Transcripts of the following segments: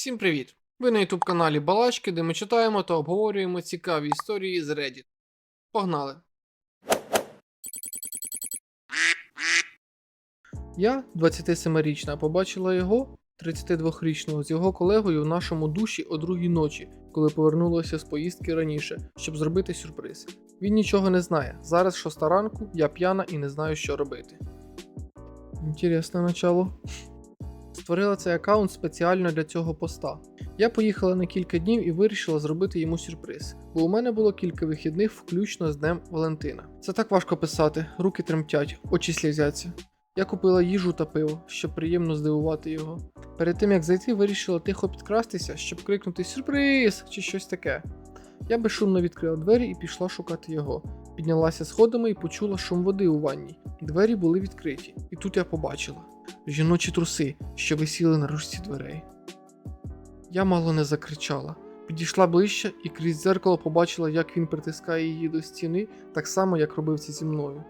Всім привіт! Ви на YouTube каналі Балачки, де ми читаємо та обговорюємо цікаві історії з Reddit. Погнали! Я, 27-річна, побачила його, 32-річного, з його колегою в нашому душі о другій ночі, коли повернулася з поїздки раніше, щоб зробити сюрприз. Він нічого не знає. Зараз шоста ранку, я п'яна і не знаю, що робити. Інтересне начало. Створила цей аккаунт спеціально для цього поста. Я поїхала на кілька днів і вирішила зробити йому сюрприз, бо у мене було кілька вихідних, включно з Днем Валентина. Це так важко писати, руки тремтять, очі слізяться. Я купила їжу та пиво, щоб приємно здивувати його. Перед тим як зайти, вирішила тихо підкрастися, щоб крикнути сюрприз чи щось таке. Я безшумно відкрила двері і пішла шукати його. Піднялася сходами і почула шум води у ванні. Двері були відкриті, і тут я побачила жіночі труси, що висіли на ручці дверей. Я мало не закричала. Підійшла ближче і крізь дзеркало побачила, як він притискає її до стіни, так само, як робив це зі мною.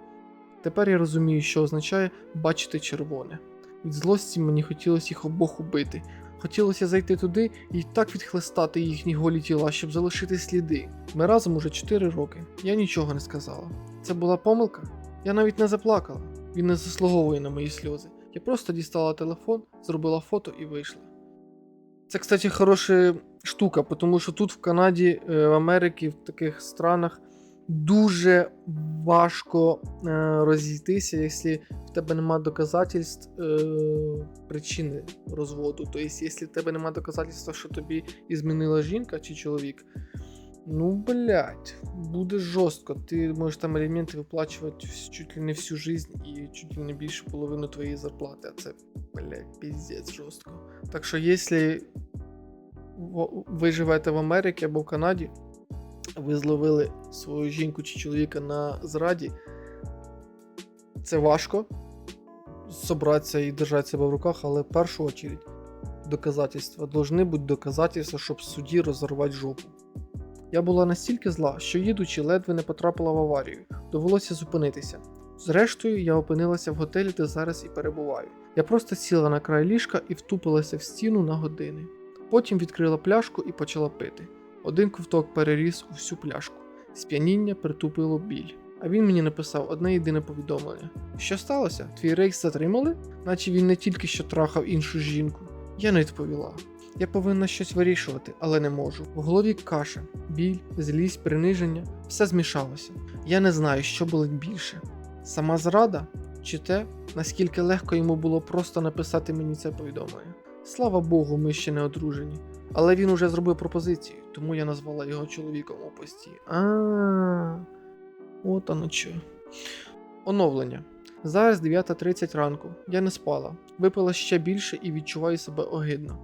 Тепер я розумію, що означає бачити червоне. Від злості мені хотілося їх обох убити. Хотілося зайти туди і так відхлестати їхні голі тіла, щоб залишити сліди. Ми разом уже 4 роки. Я нічого не сказала. Це була помилка? Я навіть не заплакала. Він не заслуговує на мої сльози. Я просто дістала телефон, зробила фото і вийшла. Це, кстати, хороша штука, тому що тут в Канаді, е, в Америці, в таких странах дуже важко е, розійтися, якщо в тебе нема доказательств е, причини розводу. Тобто, якщо в тебе нема доказательства, що тобі і змінила жінка чи чоловік, ну блядь, буде жорстко. Ти можеш там аліменти виплачувати чуть ли не всю жизнь і чуть ли не більше половину твоєї зарплати. А це, блядь, піздець жорстко. Так що, якщо ви живете в Америці або в Канаді, ви зловили свою жінку чи чоловіка на зраді, це важко собратися і держати себе в руках, але в першу очередь доказательства. Должны бути доказательства, щоб суді розорвати жопу. Я була настільки зла, що їдучи, ледве не потрапила в аварію. Довелося зупинитися. Зрештою, я опинилася в готелі, де зараз і перебуваю. Я просто сіла на край ліжка і втупилася в стіну на години. Потім відкрила пляшку і почала пити. Один ковток переріс у всю пляшку. Сп'яніння притупило біль. А він мені написав одне єдине повідомлення: Що сталося? Твій рейс затримали? Наче він не тільки що трахав іншу жінку. Я не відповіла. Я повинна щось вирішувати, але не можу. В голові каша, біль, злість, приниження все змішалося. Я не знаю, що болить більше: сама зрада чи те, наскільки легко йому було просто написати мені це повідомлення. Слава Богу, ми ще не одружені. Але він уже зробив пропозицію, тому я назвала його чоловіком у пості. А, от оно що. Оновлення. Зараз 9.30 ранку. Я не спала. Випила ще більше і відчуваю себе огидно.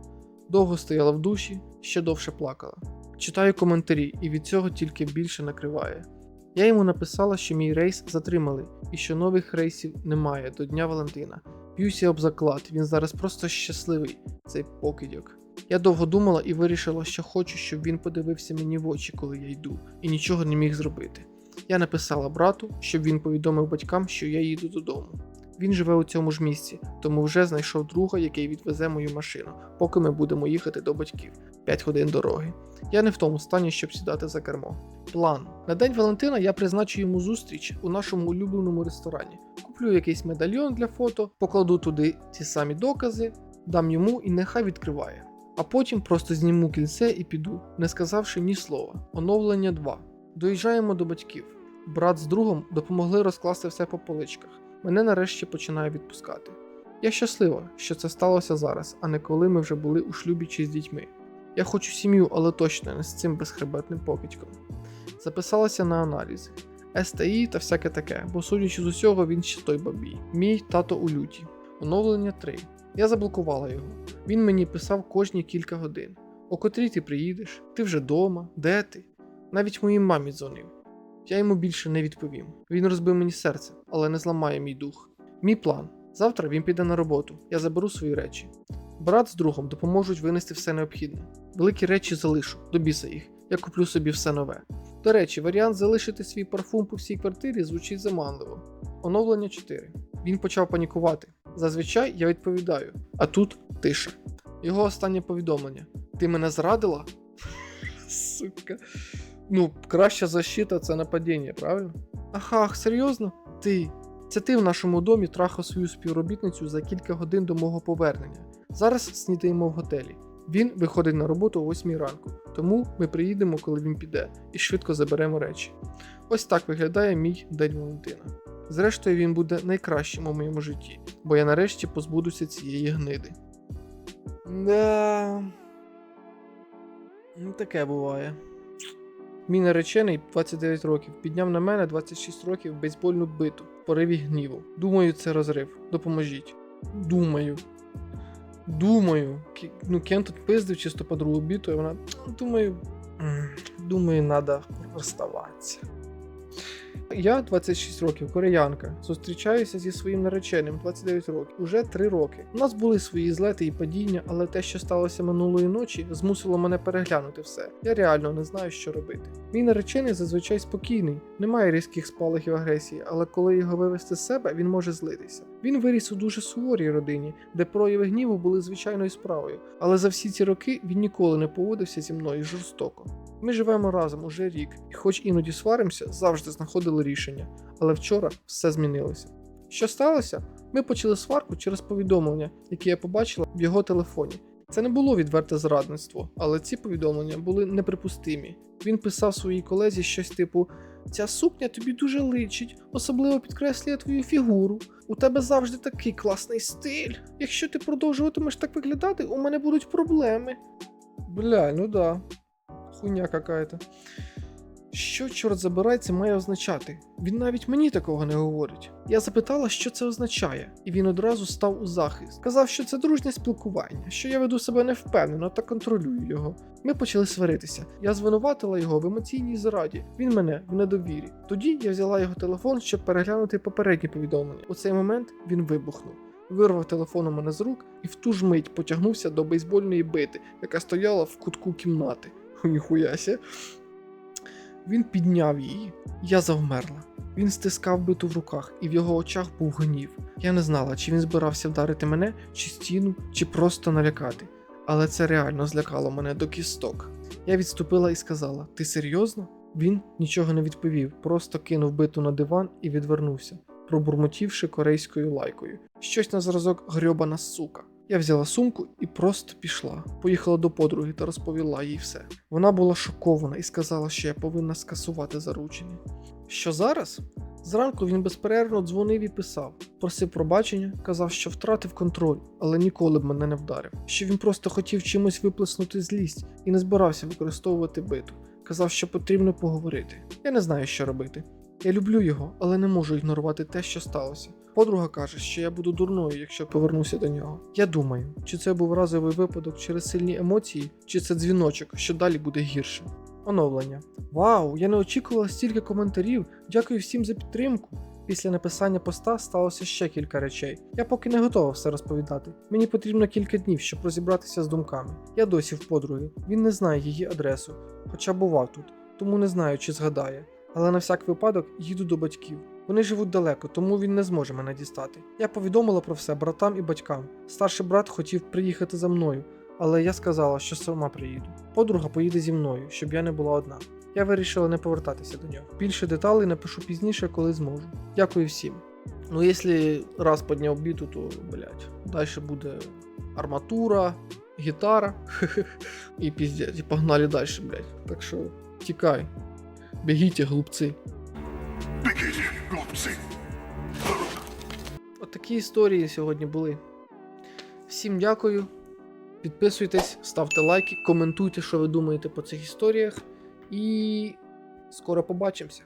Довго стояла в душі, ще довше плакала. Читаю коментарі, і від цього тільки більше накриває. Я йому написала, що мій рейс затримали і що нових рейсів немає до Дня Валентина. Б'юся об заклад, він зараз просто щасливий, цей покидьок. Я довго думала і вирішила, що хочу, щоб він подивився мені в очі, коли я йду, і нічого не міг зробити. Я написала брату, щоб він повідомив батькам, що я їду додому. Він живе у цьому ж місці, тому вже знайшов друга, який відвезе мою машину, поки ми будемо їхати до батьків 5 годин дороги. Я не в тому стані, щоб сідати за кермо. План: на день Валентина я призначу йому зустріч у нашому улюбленому ресторані. Куплю якийсь медальйон для фото, покладу туди ті самі докази, дам йому і нехай відкриває. А потім просто зніму кільце і піду, не сказавши ні слова. Оновлення 2. Доїжджаємо до батьків. Брат з другом допомогли розкласти все по поличках. Мене нарешті починає відпускати. Я щаслива, що це сталося зараз, а не коли ми вже були у шлюбі чи з дітьми. Я хочу сім'ю, але точно не з цим безхребетним покидьком. Записалася на аналізи. СТІ та всяке таке, бо судячи з усього, він ще той бабій. Мій тато у люті. Оновлення 3. Я заблокувала його. Він мені писав кожні кілька годин. О котрій ти приїдеш? Ти вже дома? Де ти? Навіть моїй мамі дзвонив. Я йому більше не відповім. Він розбив мені серце, але не зламає мій дух. Мій план. Завтра він піде на роботу, я заберу свої речі. Брат з другом допоможуть винести все необхідне. Великі речі залишу, до біса їх. Я куплю собі все нове. До речі, варіант залишити свій парфум по всій квартирі звучить заманливо. Оновлення 4. Він почав панікувати. Зазвичай я відповідаю, а тут тиша. Його останнє повідомлення. Ти мене зрадила? Сука. Ну, краща защита це нападіння, правильно? Ага, серйозно? Ти. Це ти в нашому домі трахав свою співробітницю за кілька годин до мого повернення. Зараз снідаємо в готелі. Він виходить на роботу о 8 ранку, тому ми приїдемо, коли він піде, і швидко заберемо речі. Ось так виглядає мій день Валентина. Зрештою, він буде найкращим у моєму житті, бо я нарешті позбудуся цієї гниди. Да. Ну, таке буває. Мій наречений 29 років підняв на мене 26 років бейсбольну биту в пориві гніву. Думаю, це розрив. Допоможіть. Думаю. Думаю. Ну, Кен тут пиздив чисто по другу біту, і вона. Думаю. Думаю, треба розставатися. Я 26 років, кореянка. Зустрічаюся зі своїм нареченим 29 років. Уже 3 роки. У нас були свої злети і падіння, але те, що сталося минулої ночі, змусило мене переглянути все. Я реально не знаю, що робити. Мій наречений зазвичай спокійний, немає різких спалахів агресії, але коли його вивести з себе, він може злитися. Він виріс у дуже суворій родині, де прояви гніву були звичайною справою, але за всі ці роки він ніколи не поводився зі мною жорстоко. Ми живемо разом уже рік, і хоч іноді сваримося, завжди знаходили рішення. Але вчора все змінилося. Що сталося? Ми почали сварку через повідомлення, яке я побачила в його телефоні. Це не було відверте зрадництво, але ці повідомлення були неприпустимі. Він писав своїй колезі щось типу: Ця сукня тобі дуже личить, особливо підкреслює твою фігуру. У тебе завжди такий класний стиль. Якщо ти продовжуватимеш так виглядати, у мене будуть проблеми. Бля, ну да. Хуйня какая-то. Що, чорт забирай, це має означати? Він навіть мені такого не говорить. Я запитала, що це означає, і він одразу став у захист. Сказав, що це дружнє спілкування, що я веду себе невпевнено та контролюю його. Ми почали сваритися. Я звинуватила його в емоційній зраді. Він мене в недовірі. Тоді я взяла його телефон, щоб переглянути попередні повідомлення. У цей момент він вибухнув. Вирвав телефон у мене з рук і в ту ж мить потягнувся до бейсбольної бити, яка стояла в кутку кімнати. Ніхуяся. Він підняв її. Я завмерла. Він стискав биту в руках, і в його очах був гнів. Я не знала, чи він збирався вдарити мене, чи стіну, чи просто налякати. Але це реально злякало мене до кісток. Я відступила і сказала: Ти серйозно? Він нічого не відповів, просто кинув биту на диван і відвернувся, пробурмотівши корейською лайкою. Щось на зразок грьобана сука. Я взяла сумку і просто пішла. Поїхала до подруги та розповіла їй все. Вона була шокована і сказала, що я повинна скасувати заручення. Що зараз? Зранку він безперервно дзвонив і писав, просив пробачення, казав, що втратив контроль, але ніколи б мене не вдарив. Що він просто хотів чимось виплеснути злість і не збирався використовувати биту. Казав, що потрібно поговорити. Я не знаю, що робити. Я люблю його, але не можу ігнорувати те, що сталося. Подруга каже, що я буду дурною, якщо повернуся до нього. Я думаю, чи це був разовий випадок через сильні емоції, чи це дзвіночок, що далі буде гірше. Оновлення. Вау, я не очікувала стільки коментарів. Дякую всім за підтримку. Після написання поста сталося ще кілька речей. Я поки не готова все розповідати. Мені потрібно кілька днів, щоб розібратися з думками. Я досі в подруги. Він не знає її адресу, хоча бував тут, тому не знаю, чи згадає. Але на всяк випадок їду до батьків. Вони живуть далеко, тому він не зможе мене дістати. Я повідомила про все братам і батькам. Старший брат хотів приїхати за мною, але я сказала, що сама приїду. Подруга поїде зі мною, щоб я не була одна. Я вирішила не повертатися до нього. Більше деталей напишу пізніше, коли зможу. Дякую всім. Ну, якщо раз підняв біту, то блять. Далі буде арматура, гітара і піздець. І погнали далі, блять. Так що тікай. Бігіть, глупці. Бігіть, хлопці. От історії сьогодні були. Всім дякую. Підписуйтесь, ставте лайки, коментуйте, що ви думаєте по цих історіях. І скоро побачимося.